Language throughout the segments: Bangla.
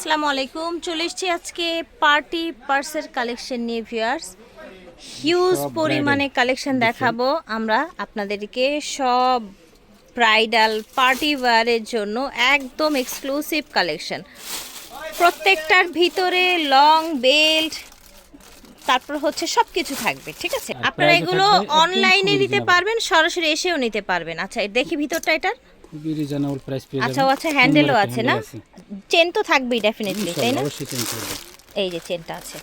আসসালামু আলাইকুম। চলে এসেছি আজকে পার্টি পার্সের কালেকশন নিয়ে ভিউয়ার্স। হিউজ পরিমাণে কালেকশন দেখাবো আমরা আপনাদেরকে। সব ব্রাইডাল পার্টি ওয়্যারের জন্য একদম এক্সক্লুসিভ কালেকশন। প্রত্যেকটার ভিতরে লং বেল্ট তারপর হচ্ছে সব কিছু থাকবে ঠিক আছে? আপনারা এগুলো অনলাইনে নিতে পারবেন সরাসরি এসেও নিতে পারবেন। আচ্ছা দেখি ভিতরটা এটার। খুবই রিজনেবল প্রাইস পেয়ে আচ্ছা আচ্ছা হ্যান্ডেলও আছে না? চেন তো থাকবেই ডেফিনেটলি তাই না? অবশ্যই চেঞ্জ করবে এই যে চেনটা আছে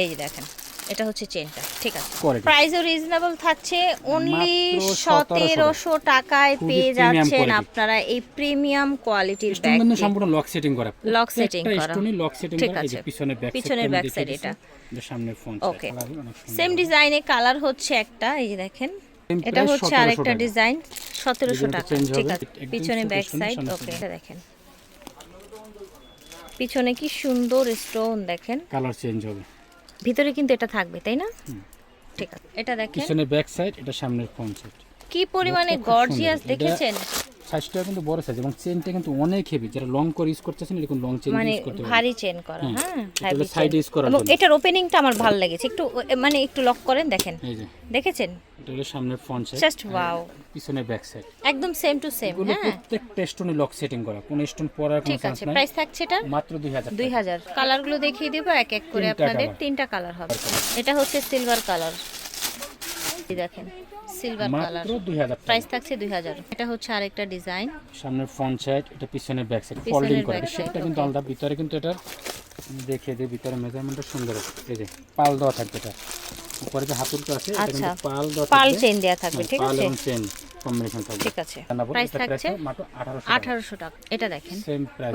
এই যে দেখেন এটা হচ্ছে চেনটা ঠিক আছে। প্রাইসও রিজনেবল থাকছে অনলি সতেরোশো টাকায় পেয়ে যাচ্ছেন আপনারা এই প্রিমিয়াম কোয়ালিটির কিন্তু ব্যাগ সম্পূর্ণ লক সেটিং করা। Lock setting করা। লক সেটিং ঠিক আছে। পিছনের ব্যাক পিছনের back side এটা। সামনের ফোন ওকে সেম ডিজাইনে কালার হচ্ছে একটা এই যে দেখেন। এটা হচ্ছে আরেকটা ডিজাইন সতেরোশো ডিজাইনটা টাকা। ঠিক আছে পিছনে ব্যাক সাইড ওকে এটা দেখেন। পিছনে কি সুন্দর স্টোন দেখেন। কালার চেঞ্জ হবে। ভিতরে কিন্তু এটা থাকবে তাই না? ঠিক আছে এটা দেখেন। পিছনে ব্যাক সাইড এটা সামনের ফ্রন্ট সাইড কি পরিমাণে গর্জিয়াস দেখেছেন? সাইজটা কিন্তু বড় সাইজ এবং চেনটা কিন্তু অনেক হেভি যারা লং করে ইউজ করতেছেন এরকম লং চেন মানে ইউজ করতে ভারী চেন করা হ্যাঁ chain। side use করার এবং এটার ওপেনিংটা আমার ভালো লেগেছে। একটু মানে একটু লক করেন দেখেন। এই যে। দেখেছেন? এটা হলো সামনের ফোন সাইড জাস্ট ওয়াও পিছনে ব্যাক সাইড একদম সেম টু সেম হ্যাঁ। প্রত্যেকটা স্টোনে লক সেটিং করা। কোনো স্টোন পরার কোনো ঠিক চান্স আছে নাই। প্রাইস থাকছে এটা? মাত্র 2000 দুই হাজার। কালারগুলো দেখিয়ে দেবো এক এক করে আপনাদের তিনটা কালার হবে। এটা হচ্ছে সিলভার কালার দেখেন সিলভার কালার 2000 প্রাইস থাকছে দুই হাজার। এটা হচ্ছে আরেকটা ডিজাইন সামনের ফ্রন্ট সাইড এটা পিছনের ব্যাক সাইড ফোল্ডিং করা। কিন্তু আলাদা ভিতরে কিন্তু এটা দিই ভিতরে মেজারমেন্টটা সুন্দর। এই যে পাল দেওয়া থাকবে এটা। উপরে যে আছে এটা কিন্তু আচ্ছা। পাল দেওয়া পাল। চেন দেওয়া থাকবে হ্যাঁ, ঠিক পাল আছে? এবং চেন কম্বিনেশন থাকবে। ঠিক আছে। প্রাইস থাকছে মাত্র 1800 আঠারোশো টাকা। এটা দেখেন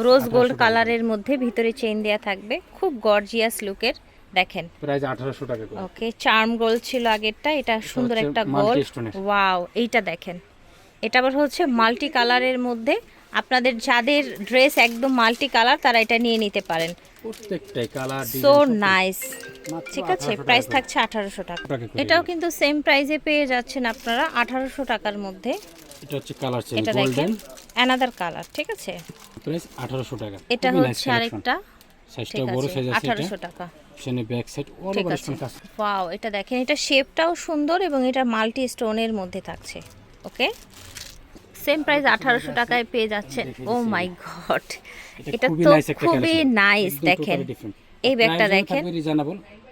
রোজ গোল্ড কালারের মধ্যে ভিতরে চেইন দেওয়া থাকবে। খুব গর্জিয়াস লুকের দেখেন। প্রাইস 1800 টাকা করে। ওকে চার্ম গোল্ড ছিল আগেরটা এটা সুন্দর একটা এর। ওয়াও এইটা দেখেন। এটা আবার হচ্ছে মাল্টি কালারের মধ্যে। আপনাদের যাদের ড্রেস একদম মাল্টি কালার তারা এটা নিয়ে নিতে পারেন। প্রত্যেকটাই কালার সো নাইস ঠিক আছে প্রাইস থাকছে আঠারোশো টাকা। টাকা এটাও কিন্তু সেম প্রাইসে পেয়ে যাচ্ছেন আপনারা আঠারোশো টাকার মধ্যে। এটা হচ্ছে কালার দেখেন গোল্ডেন অ্যানাদার কালার ঠিক আছে? প্রাইস 1800 টাকা। এটা হচ্ছে আরেকটা। সাইজটা বড় সাইজ আছে এটা। আঠারোশো টাকা। পিছনে back side all over stone কাজ ওয়াও এটা দেখেন এটা শেপটাও সুন্দর এবং এটা মাল্টি স্টোনের মধ্যে থাকছে। ওকে সেম প্রাইস আঠারোশো টাকায় পেয়ে যাচ্ছেন। ও মাই গড এটা তো খুবই নাইস দেখেন। এই ব্যাগটা দেখেন।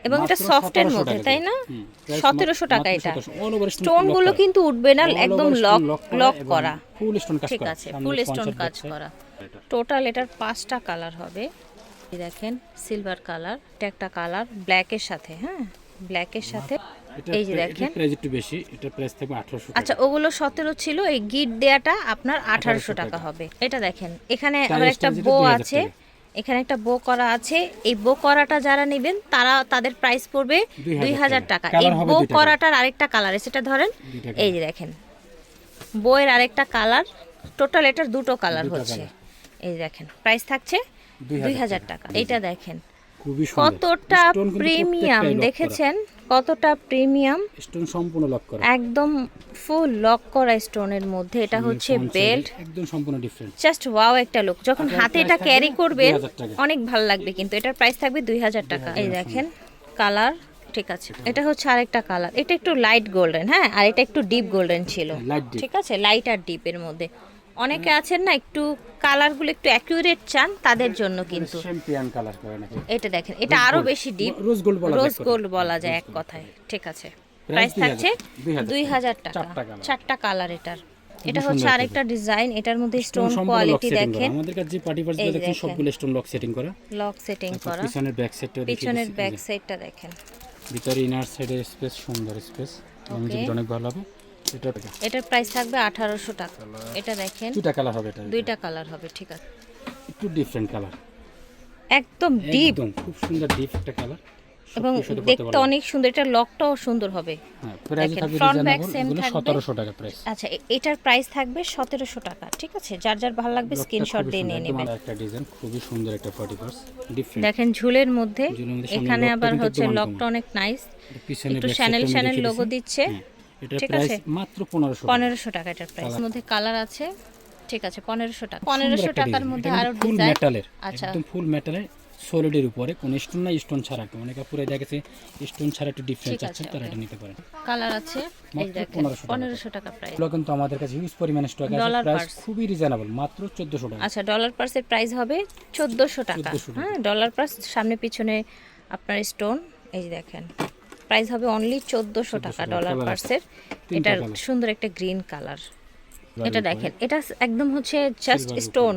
এবং এটা সফটের মধ্যে তাই না? সতেরোশো টাকা এটা। 1700 all over stone স্টোনগুলো কিন্তু উঠবে না একদম লক লক করা stone কাজ ঠিক আছে ফুল স্টোন কাজ করা। টোটাল এটার পাঁচটা কালার হবে। দেখেন সিলভার কালার এটা একটা কালার ব্ল্যাকের সাথে হ্যাঁ? ব্ল্যাকের সাথে। এই যে দেখেন। প্রাইস একটু বেশি এটা প্রাইস থাকবে 1800 আচ্ছা ওগুলো সতেরো ছিল এই গিট দেয়াটা আপনার আঠারোশো টাকা। হবে। এটা দেখেন এখানে আবার একটা বো আছে। এখানে একটা বো করা আছে। এই বো করাটা যারা নেবেন তারা তাদের প্রাইস পড়বে 2000 দুই হাজার টাকা। এই বো করাটার আরেকটা কালার সেটা ধরেন এই যে দেখেন। বইয়ের আরেকটা কালার টোটাল এটার দুটো কালার হচ্ছে। এই দেখেন প্রাইস থাকছে 2000 দুই হাজার টাকা। এইটা দেখেন। খুবই কতটা প্রিমিয়াম। দেখেছেন? কতটা প্রিমিয়াম স্টোন সম্পূর্ণ লক করা। একদম ফুল লক করা স্টোনের মধ্যে। এটা হচ্ছে বেল্ট একদম সম্পূর্ণ ডিফারেন্ট জাস্ট ওয়াও একটা লুক যখন হাতে এটা ক্যারি করবেন অনেক ভালো লাগবে কিন্তু। এটার প্রাইস থাকবে দুই হাজার টাকা। এই দেখেন কালার ঠিক আছে। এটা হচ্ছে আরেকটা কালার এটা একটু লাইট গোল্ডেন হ্যাঁ? আর এটা একটু ডিপ গোল্ডেন ছিল। ঠিক আছে? লাইট আর ডিপের মধ্যে। অনেকে আছেন না একটু কালারগুলো একটু অ্যাকিউরেট চান তাদের জন্য কিন্তু। চ্যাম্পিয়ন কালার করে নাকি? এটা দেখেন এটা আরও বেশি ডিপ রোজ গোল্ড বলা রোজ। গোল্ড বলা যায় এক কথায় ঠিক আছে। প্রাইস থাকছে 2000 দুই হাজার টাকা। চারটা কালার এটার। এটা হচ্ছে আরেকটা ডিজাইন এটার মধ্যে স্টোন কোয়ালিটি দেখেন। আমাদের কাছে যে পার্টি এই দেখেন। সবগুলো স্টোন লক সেটিং করা। লক সেটিং করা। পিছনের ব্যাক সাইডটা দেখেন পিছনের ব্যাক সাইডটা দেখেন। ভিতরে ইনার সাইডে স্পেস সুন্দর স্পেস Okay. অনেক ভালো হবে। এটার প্রাইস থাকবে আঠারোশো টাকা। এটা দেখেন দুটা কালার হবে এটা। দুইটা কালার হবে ঠিক আছে। একটু ডিফারেন্ট কালার একদম ডিপ একদম খুব সুন্দর ডিপ একটা কালার এবং দেখতে অনেক সুন্দর এটা লকটাও সুন্দর হবে। হ্যাঁ থাকবে। 1700 টাকা প্রাইস আচ্ছা এটার প্রাইস থাকবে সতেরোশো টাকা ঠিক আছে? যার যার ভালো লাগবে স্ক্রিনশট দিয়ে নিয়ে নেবেন। একটা ডিজাইন খুবই সুন্দর একটা পার্টি পার্স দেখেন ঝুলের মধ্যে এখানে আবার হচ্ছে লকটা অনেক নাইস একটু শ্যানেল শ্যানেল লোগো দিচ্ছি। এটার প্রাইস মাত্র 1500 টাকা। পনেরোশো টাকা এটার প্রাইস মধ্যে কালার আছে। ঠিক আছে পনেরোশো টাকা। পনেরোশো টাকার মধ্যে আরও ফুল মেটালের আচ্ছা। একদম ফুল মেটালের সলিডের উপরে কোন স্টোন না স্টোন ছাড়া। একদম অনেকে পুরো দেখেছে স্টোন ছাড়া একটু ডিফারেন্স আছে তারা এটা নিতে পারে কালার আছে এই দেখেন 1500 টাকা। প্রাইস এগুলো কিন্তু আমাদের কাছে হিউজ পরিমাণে স্টক আছে প্রাইস খুবই রিজনেবল মাত্র 1400 টাকা। আচ্ছা ডলার পার্সের প্রাইস হবে চোদ্দোশো 1400 টাকা। হ্যাঁ ডলার পার্স সামনে পিছনে আপনার স্টোন এই দেখেন। প্রাইস হবে অনলি চোদ্দোশো টাকা ডলার। পার্সের এটার সুন্দর একটা গ্রিন কালার এটা দেখেন এটা একদম হচ্ছে just stone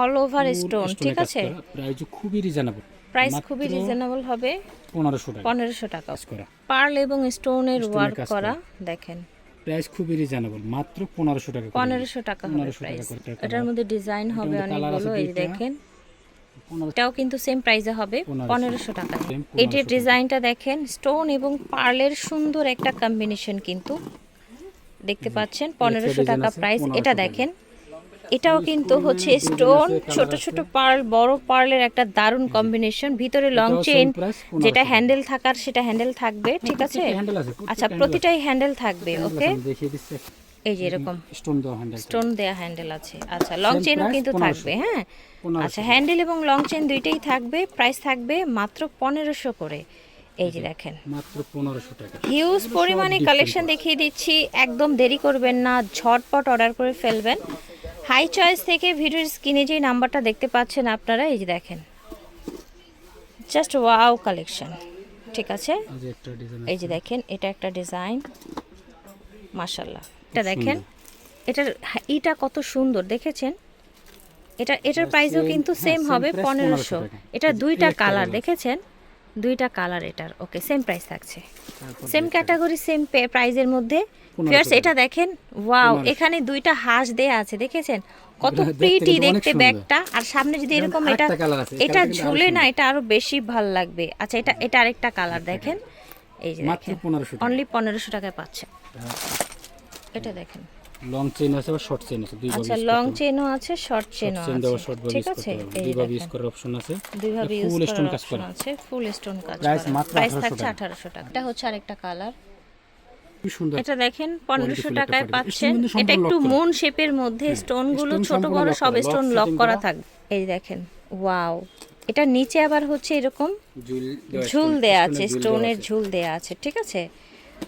all over stone ঠিক আছে? প্রাইস খুবই রিজনেবল প্রাইস খুবই রিজনেবল হবে 1500 টাকা। পনেরোশো টাকা। পার্ল এবং স্টোনের ওয়ার্ক করা দেখেন। প্রাইস খুবই রিজনেবল মাত্র 1500 টাকা পনেরোশো টাকা 1500 টাকা এটার মধ্যে ডিজাইন হবে অনেকগুলো এই দেখেন। 1500 এটাও কিন্তু সেম প্রাইসে হবে 1500 পনেরোশো টাকা। এটির ডিজাইনটা দেখেন স্টোন এবং পার্লের সুন্দর একটা কম্বিনেশন কিন্তু। দেখতে পাচ্ছেন পনেরোশো টাকা প্রাইস এটা দেখেন এটাও কিন্তু হচ্ছে স্টোন ছোট ছোট পার্ল বড় পার্লের একটা দারুণ কম্বিনেশন ভিতরে লং চেইন যেটা হ্যান্ডেল থাকার সেটা হ্যান্ডেল থাকবে ঠিক আছে? আচ্ছা প্রতিটাই হ্যান্ডেল থাকবে ওকে এই যে এরকম স্টোন দেওয়া হ্যান্ডেল স্টোন দেয়া হ্যান্ডেল আছে। আচ্ছা লং চেনও কিন্তু থাকবে হ্যাঁ? আচ্ছা হ্যান্ডেল এবং লং চেন দুইটাই থাকবে প্রাইস থাকবে মাত্র পনেরোশো করে। এই যে দেখেন। মাত্র 1500 টাকা। হিউজ পরিমাণে কালেকশন দেখিয়ে দিচ্ছি। একদম দেরি করবেন না ঝটপট অর্ডার করে ফেলবেন। হাই চয়েস থেকে ভিডিওর স্ক্রিনে যে নাম্বারটা দেখতে পাচ্ছেন আপনারা এই যে দেখেন। জাস্ট ওয়াও কালেকশন ঠিক আছে? এই যে এই যে দেখেন এটা একটা ডিজাইন মাশাল্লাহ এটা দেখেন। এটার এটা কত সুন্দর দেখেছেন? এটা এটার প্রাইসও কিন্তু হ্যাঁ, সেম হবে পনেরোশো। এটা দুইটা কালার দেখেছেন? দুইটা কালার এটার। ওকে সেম প্রাইস থাকছে। সেম ক্যাটাগরি সেম প্রাইজের মধ্যে। 1500 ফিয়ার্স এটা দেখেন? ওয়াও এখানে দুইটা হাঁস দেয়া আছে দেখেছেন? কত প্রিটি দেখতে ব্যাগটা। আর সামনে যদি এরকম এটা এটা ঝুলে না এটা আরও বেশি ভালো লাগবে। আচ্ছা এটা এটা আরেকটা কালার দেখেন। এই যে দেখেন। অনলি পনেরোশো টাকায় পাচ্ছেন। এটা দেখেন। লং চেইন আছে বা শর্ট চেইন আছে দুই ভাবে আচ্ছা লং চেনও আছে শর্ট চেনও চেইন দেওয়া শর্ট ভাবে ঠিক আছে? করতে দুই ভাবে ইউজ করার অপশন আছে। দুইভাবে ইউজ ফুল স্টোন কাজ করা। আছে ফুল স্টোন কাজ করা। মাত্র 1800 টাকা। এটা হচ্ছে আরেকটা কালার এটা দেখেন পনেরোশো টাকায় পাচ্ছেন। এটা একটু। মুন শেপের মধ্যে স্টোনগুলো stone ছোট বড় সব স্টোন লক করা। থাকবে এই দেখেন ওয়াও এটা নিচে আবার হচ্ছে এরকম ঝুল দেয়া আছে স্টোনের ঝুল দেওয়া ঝুল দেয়া আছে ঠিক আছে?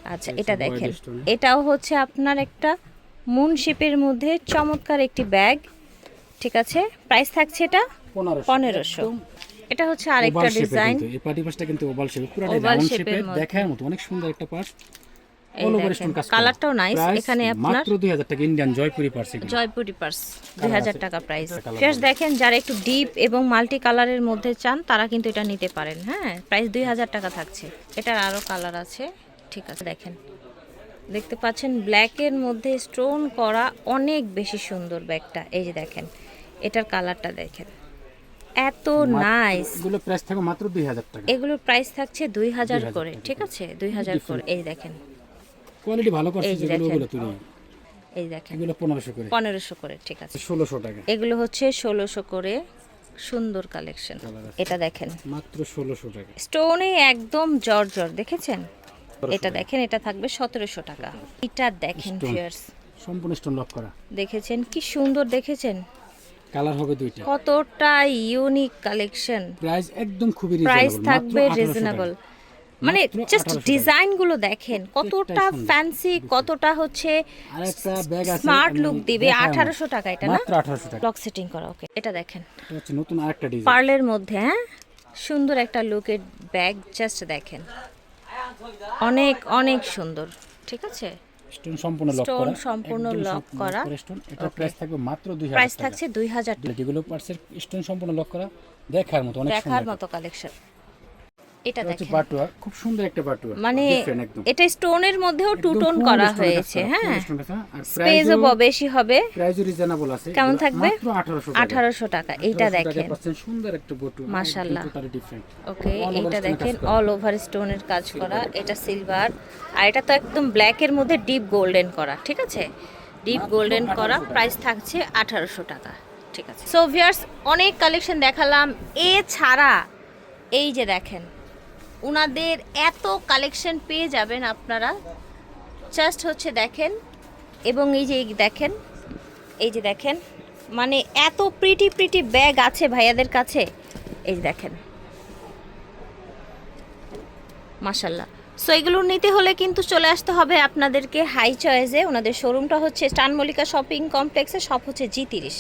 আচ্ছা এটা দেখেন। এটাও হচ্ছে আপনার একটা মুন শেপের মধ্যে চমৎকার একটি ব্যাগ ঠিক আছে? প্রাইস থাকছে এটা পনেরোশো। এটা হচ্ছে আরেকটা ডিজাইন এই পার্টি পাসটা কিন্তু ওভাল পুরোটা Oval রাউন্ড শেপের দেখার মতো অনেক সুন্দর একটা এই অল ওভার স্টোন কাজ কালারটাও Price এখানে আপনার- মাত্র 2000 টাকা Indian Jaipuri purse Jaipuri purse দুই হাজার আছে। টাকা প্রাইস ফিয়ার্স দেখেন যারা একটু ডিপ এবং মাল্টি কালারের মধ্যে চান তারা কিন্তু এটা নিতে পারেন হ্যাঁ? প্রাইস দুই হাজার টাকা থাকছে। এটার আরও কালার আছে। ঠিক আছে দেখেন। দেখতে পাচ্ছেন ব্ল্যাকের মধ্যে স্টোন করা অনেক বেশি সুন্দর ব্যাগটা। এই যে দেখেন এটার কালারটা দেখেন। এত নাইস এগুলো প্রাইস থাকবে মাত্র 2000 টাকা। এগুলোর প্রাইস থাকছে দুই হাজার 2000 করে ঠিক আছে? দুই হাজার করে এই দেখেন। কোয়ালিটি ভালো করছে যেগুলো দেখেন। ওগুলো তুলি এই দেখেন। এগুলো 1500 করে। পনেরোশো করে ঠিক আছে। 1600 টাকা। এগুলো হচ্ছে ষোলোশো করে সুন্দর কালেকশন এটা দেখেন। মাত্র 1600 টাকা। স্টোনে একদম জর্জর দেখেছেন? এটা দেখেন এটা থাকবে সতেরোশো টাকা। এটা দেখেন। সম্পূর্ণ স্টোন লক করা। দেখেছেন? কি সুন্দর দেখেছেন? কালার হবে দুইটা। কতটা ইউনিক কালেকশন প্রাইস একদম খুবই প্রাইস থাকবে রিজনেবল মানে জাস্ট ডিজাইনগুলো দেখেন কতটা ফ্যান্সি কতটা হচ্ছে স্মার্ট লুক দিবে। দেখাবো। আঠারোশো টাকা এটা না? 1800 টাকা। লক সেটিং করা ওকে এটা দেখেন। হচ্ছে নতুন আরেকটা ডিজাইন পার্লের মধ্যে হ্যাঁ? সুন্দর একটা লুকের ব্যাগ জাস্ট দেখেন। অনেক অনেক সুন্দর। ঠিক আছে? স্টোন সম্পূর্ণ লক করা। সম্পূর্ণ লক করা। স্টোন। এটা প্রাইস থাকবে মাত্র 2000 প্রাইস থাকছে দুই হাজার টাকা যেগুলো পার্সের স্টোন সম্পূর্ণ লক করা দেখার মতো অনেক দেখার মতো কালেকশন এটা এটা দেখেন। বাটুয়া খুব সুন্দর একটা বাটুয়া মানে এটা স্টোনের মধ্যেও টু টোন করা এর হয়েছে হ্যাঁ। স্পেসও price-ও- বেশি হবে। প্রাইসও রিজনেবল আছে। কেমন থাকবে? 1800 টাকা। এইটা দেখেন। সুন্দর একটা বটু মাশাআল্লাহ। ওকে এর দেখেন অল ওভার স্টোনের কাজ করা এটা সিলভার আর এটা তো একদম ব্ল্যাকের মধ্যে ডিপ গোল্ডেন করা ঠিক আছে? ডিপ গোল্ডেন করা প্রাইস থাকছে আঠারোশো টাকা ঠিক আছে? সো ভিয়ার্স অনেক কালেকশন দেখালাম। এছাড়া এই যে দেখেন উনাদের এত কালেকশন পেয়ে যাবেন আপনারা। জাস্ট হচ্ছে দেখেন, এবং এই যে দেখেন, এই যে দেখেন মানে এত প্রিটি প্রিটি ব্যাগ আছে ভাইয়াদের কাছে। এই যে দেখেন। মাশাল্লাহ সো এগুলো নিতে হলে কিন্তু চলে আসতে হবে আপনাদেরকে হাই চয়েসে ওনাদের শোরুমটা হচ্ছে স্টান মল্লিকা শপিং কমপ্লেক্সে সব হচ্ছে জি তিরিশ।